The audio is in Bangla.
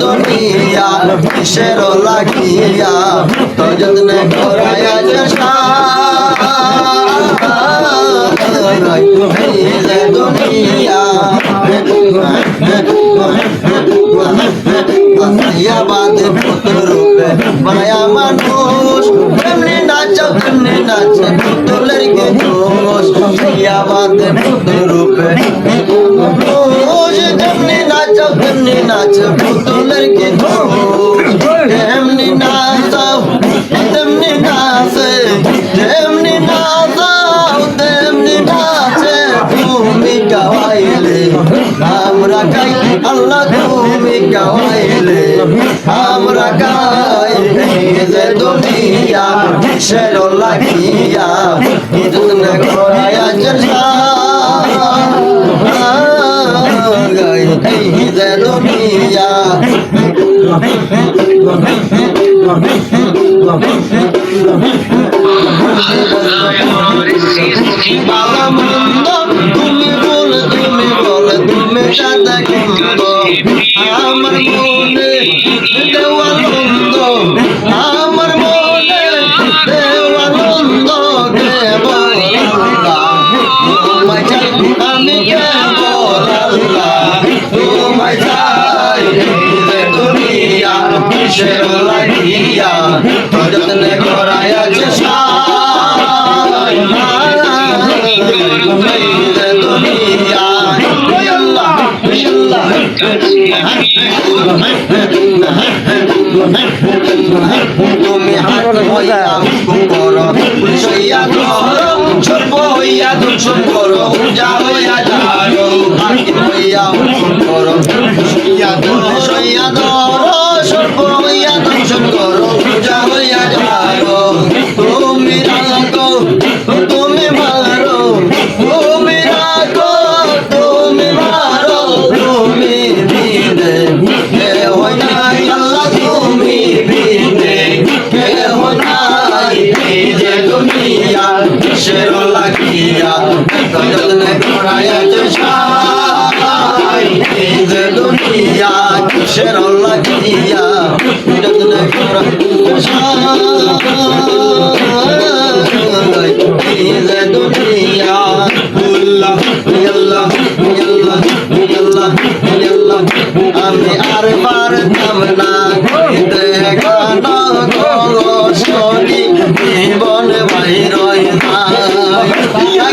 দুনিয়া কিসের লাগিয়া তো যত্নে গড়ায় আছে এই যে দুনিয়া বাদে পুত্র রূপে বানায়া নাচে পুতুলের কে এমনি নাচাও তেমনি নাচে তেমনি নাচাও তেমনি নাচে তুমি গাওয়াইলে। আমরা গাই আল্লাহ তুমি গাওয়াইলে। আমরা গাই যে দুনিয়া কিসের লাগিয়া ইদুন করায়া জলসা গাই এই যে দুনিয়া বাবা মন্দ তুমি বল তুমি বল তুমি সাদা কুন্দ আমার মনে কিসের লাগিয়া যত্নে করায় তুমি হাত হইয়া করো দর্শন করো কিসের লাগিয়া? করায় যে সাই যে দুনিয়া কিসের লাগিয়া? যত্নে করায় সাই যে দুনিয়া। আল্লাহ আল্লাহ আল্লাহ আল্লাহ আল্লাহ, আমি আর পারতাম না।